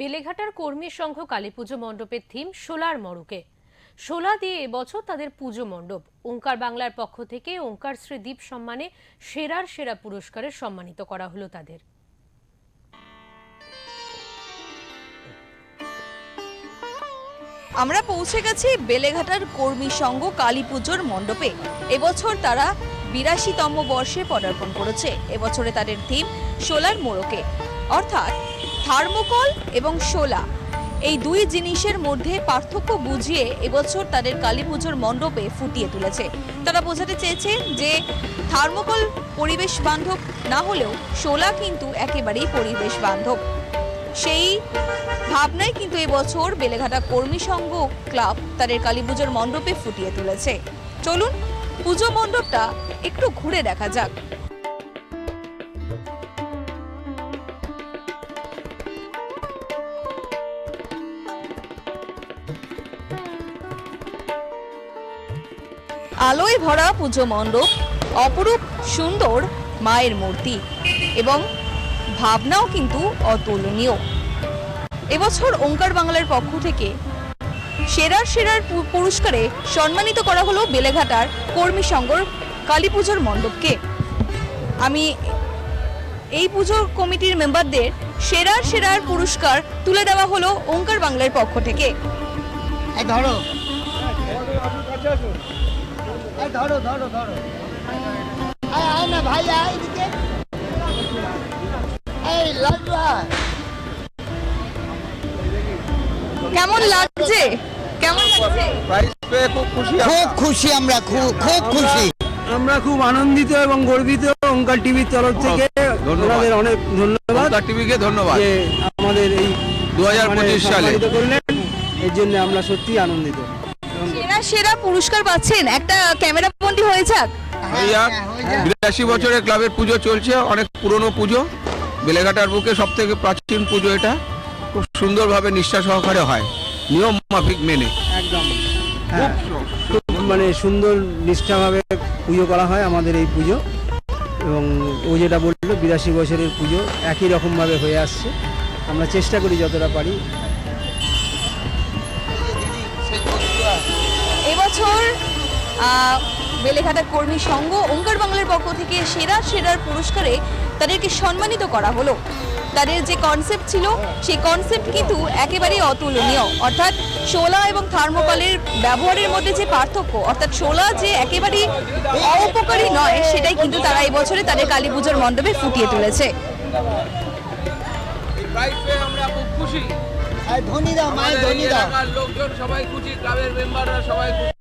বেলেঘাটার কর্মী সংঘ কালীপুজো মণ্ডপের theme solar মরুকে। সোলা দিয়ে এবছর তাদের পুজো মণ্ডপ। ওঙ্কার বাংলার পক্ষ থেকে ওঙ্কার শ্রী দ্বীপ সম্মানে সেরার সেরা পুরস্কারে সম্মানিত করা হলো তাদের। আমরা পৌঁছে গেছি বেলেঘাটার কর্মী সংঘ কালী পুজোর মণ্ডপে। এবছর তারা বিরাশিতম বর্ষে পদার্পণ করেছে। এবছরে তাদের থিম সোলার মোড়কে অর্থাৎ থার্মোকল এবং শোলা। এই দুই জিনিসের মধ্যে পার্থক্য বুঝিয়ে এবছর তাদের কালী পুজোর মণ্ডপে ফুটিয়ে তুলেছে। তারা বোঝাতে চেয়েছে যে থার্মোকল পরিবেশ বান্ধব না হলেও শোলা কিন্তু একেবারেই পরিবেশ বান্ধব। সেই ভাবনায় কিন্তু এবছর বেলেঘাটা কর্মী সংঘ ক্লাব তাদের কালী পুজোর মণ্ডপে ফুটিয়ে তুলেছে। চলুন পুজো মণ্ডপটা একটু ঘুরে দেখা যাক। আলোয় ভরা পুজো মণ্ডপ, অপরূপ, সুন্দর মায়ের মূর্তি এবং ভাবনাও কিন্তু অতুলনীয়। এবছর ওঙ্কার বাংলার পক্ষ থেকে সেরার সেরার পুরস্কারে সম্মানিত করা হলো বেলেঘাটার কর্মী সংঘর কালী পুজোর মণ্ডপকে। আমি এই পুজো কমিটির মেম্বারদের সেরার সেরার পুরস্কার তুলে দেওয়া হলো ওঙ্কার বাংলার পক্ষ থেকে। ধরো। ধরো ধরো ধরো। আয় আয় না ভাই আয় এদিকে। এই লাড্ডু কেমন লাগছে? কেমন লাগছে? খুব খুশি খুব খুশি আমরা খুব খুব খুশি। আমরা খুব আনন্দিত এবং গর্বিত ওঙ্কার টিভির তরফ থেকে ধন্যবাদ। অনেক ধন্যবাদ। টিভিকে ধন্যবাদ। আমাদের এই 2025 সালে। সম্মানিত করলেন এর জন্য আমরা সত্যি আনন্দিত। সেরা সেরা পুরস্কার পাচ্ছেন। একটা ক্যামেরা বন্দি হয়ে যাক। বিরাশি বছরের ক্লাবের পুজো চলছে অনেক পুরনো পুজো। বেলেঘাটার বুকে সব থেকে প্রাচীন পুজো এটা। খুব সুন্দরভাবে নিষ্ঠা সহকারে হয়। নিয়ম মাফিক মেনে। একদম। হ্যাঁ, খুব মানে সুন্দর নিষ্ঠাভাবে পুজো করা হয় আমাদের এই পুজো। এবং ও যেটা বলল বিরাশি বছরের পুজো একই রকমভাবে হয়ে আসছে। আমরা চেষ্টা করি যতটা পারি আহ, বেলেঘাটার কর্মী সংঘ ওঙ্কার বাংলার পক্ষ থেকে সেরা সেরার পুরস্কারে তাদেরকে সম্মানিত করা হলো। তাদের যে কনসেপ্ট ছিল সেই কনসেপ্ট কিন্তু একেবারেই অতুলনীয়। অর্থাৎ শোলা এবং থার্মোকলের ব্যবহারের মধ্যে যে পার্থক্য অর্থাৎ শোলা যে একেবারেই অপকারী নয় সেটাই কিন্তু তারা এবছরে তাদের কালী পুজোর মণ্ডপে ফুটিয়ে তুলেছে। আমরা খুব খুশি। লোকজন সবাই খুশি ক্লাবের মেম্বাররা সবাই খুশি।